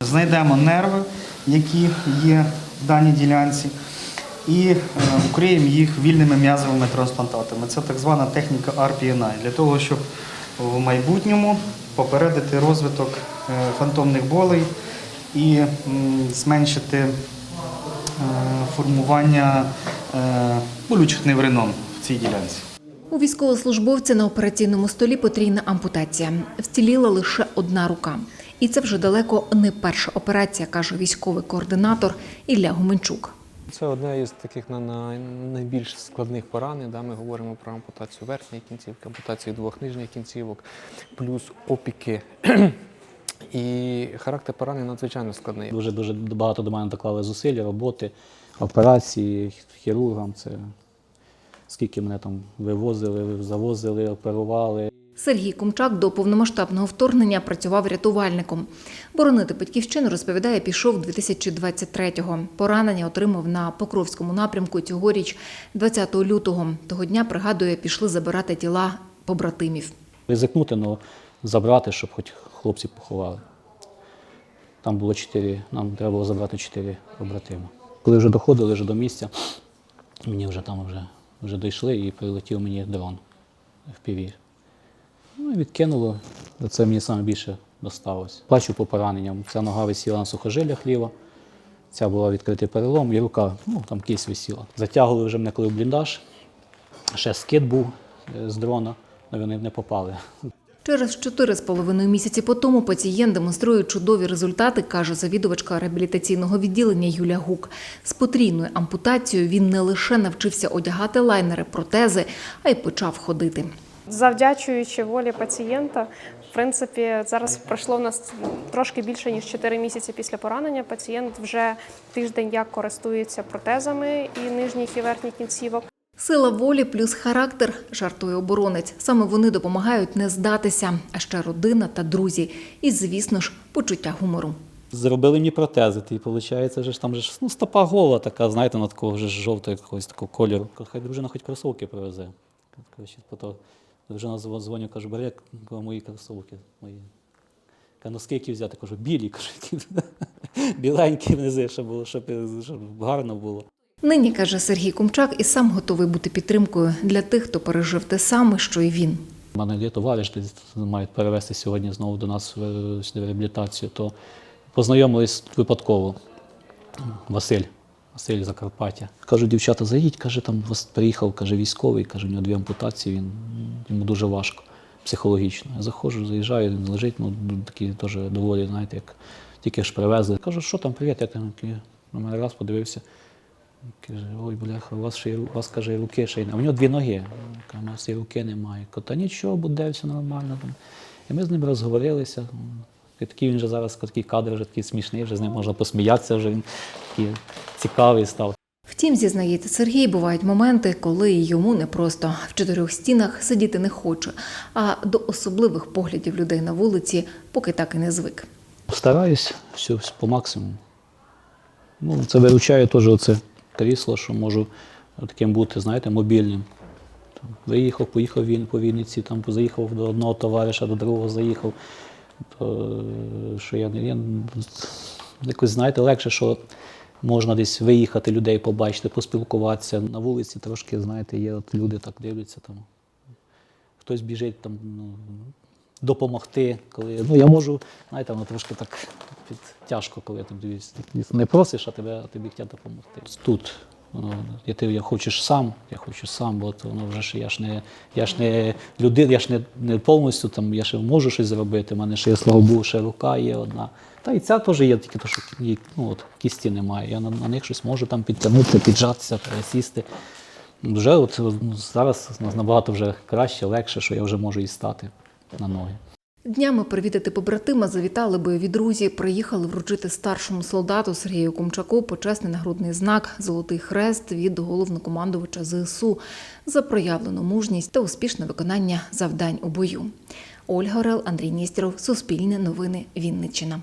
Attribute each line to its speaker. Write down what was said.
Speaker 1: Знайдемо нерви, які є в даній ділянці, і е, укриємо їх вільними м'язовими трансплантатами. Це так звана техніка RPNI, для того, щоб в майбутньому попередити розвиток е, фантомних болей і зменшити е, формування болючих невринон в цій ділянці.
Speaker 2: У військовослужбовця на операційному столі потрійна ампутація. Вціліла лише одна рука. І це вже далеко не перша операція, каже військовий координатор Ілля Гуменчук.
Speaker 3: Це одне із таких на, на найбільш складних поранень. Да? Ми говоримо про ампутацію верхньої кінцівки, ампутацію двох нижніх кінцівок, плюс опіки. І характер поранень надзвичайно складний.
Speaker 4: Дуже дуже багато до мене доклали зусиль, роботи, операції, хірургам. Це скільки мене там вивозили, завозили, оперували.
Speaker 2: Сергій Кумчак до повномасштабного вторгнення працював рятувальником. Боронити батьківщину, розповідає, пішов 2023-го. Поранення отримав на Покровському напрямку цьогоріч, 20 лютого. Того дня, пригадує, пішли забирати тіла побратимів.
Speaker 4: Ризикнути, але забрати, щоб хоч хлопці поховали. Там було чотири, нам треба було забрати чотири побратима. Коли вже доходили вже до місця, мені вже там вже, вже дійшли і прилетів мені дрон в піві. Ну відкинуло. Це мені найбільше більше досталось. Плачу по пораненням. Ця нога висіла на сухожилях ліва, ця була відкритий перелом, і рука, ну там кість висіла. Затягували вже мене коли в бліндаж. Ще скид був е, з дрона, але вони не попали.
Speaker 2: Через чотири з половиною місяці по тому пацієнт демонструє чудові результати, каже завідувачка реабілітаційного відділення Юля Гук. З потрійною ампутацією він не лише навчився одягати лайнери, протези, а й почав ходити.
Speaker 5: Завдячуючи волі пацієнта, в принципі, зараз пройшло в нас трошки більше ніж 4 місяці після поранення. Пацієнт вже тиждень як користується протезами і нижніх і верхніх кінцівок.
Speaker 2: Сила волі плюс характер, жартує оборонець. Саме вони допомагають не здатися, а ще родина та друзі. І, звісно ж, почуття гумору.
Speaker 4: Зробили мені протези, і виходить, вже ж там ж, ну, стопа гола така, знаєте, на такого ж жовтого якогось такого кольору. Хай дружина хоч кросовки привезе. Дружина дзвон- дзвоню, кажу, бери мої кросовки мої. Кажу, носки які взяти, кажу, білі, кажу, біленькі внизу, щоб було, щоб гарно було.
Speaker 2: Нині, каже Сергій Кумчак, і сам готовий бути підтримкою для тих, хто пережив те саме, що й він.
Speaker 4: У мене є товариш, десь мають перевезти сьогодні знову до нас в, реабілітацію, то познайомились випадково. Василь, Василь Закарпаття. Кажу, дівчата, заїдь, каже, там приїхав, каже, військовий, каже, у нього дві ампутації, він, йому дуже важко психологічно. Я заходжу, заїжджаю, він лежить, ну такий теж доволі, знаєте, як тільки ж привезли. Кажу, що там, привіт, як там? На мене раз подивився. Каже, ой, бляха, у вас ще у вас каже, руки ще й не. А в нього дві ноги. Каже, у нас і руки немає. Кажу, та нічого, буде все нормально. Там. І ми з ним розговорилися. І такий він вже зараз такий кадр, вже такий смішний, вже з ним можна посміятися, вже він такий цікавий став.
Speaker 2: Втім, зізнається Сергій, бувають моменти, коли йому непросто в чотирьох стінах сидіти не хоче, а до особливих поглядів людей на вулиці поки так і не звик.
Speaker 4: Стараюсь все по максимуму. Ну, це виручає теж оце крісло, що можу таким бути, знаєте, мобільним. Там, виїхав, поїхав він по Вінниці, там заїхав до одного товариша, до другого заїхав. То, е, що я, я якось, знаєте, легше, що можна десь виїхати, людей побачити, поспілкуватися. На вулиці трошки, знаєте, є от люди так дивляться там. Хтось біжить там, ну, допомогти, коли ну я можу, знаєте, воно трошки так під тяжко, коли я. Ти Не просиш, а тебе а тобі хочуть допомогти. Тут воно, я ти я хочеш сам, я хочу сам, бо то воно вже ж я ж не я ж не людина, я ж не, не повністю там, я ще можу щось зробити. У мене ще є слава Богу, ще рука є одна. Та і ця теж є, тільки то, що ну, от, кісті немає. Я на, на них щось можу там підтягнути, піджатися, пересісти. Вже от ну, зараз набагато вже краще, легше, що я вже можу і стати на ноги.
Speaker 2: Днями привітати побратима завітали бойові друзі. Приїхали вручити старшому солдату Сергію Кумчаку почесний нагрудний знак Золотий хрест від головнокомандувача ЗСУ за проявлену мужність та успішне виконання завдань у бою. Ольга Орел, Андрій Ністеров, Суспільне новини, Вінниччина.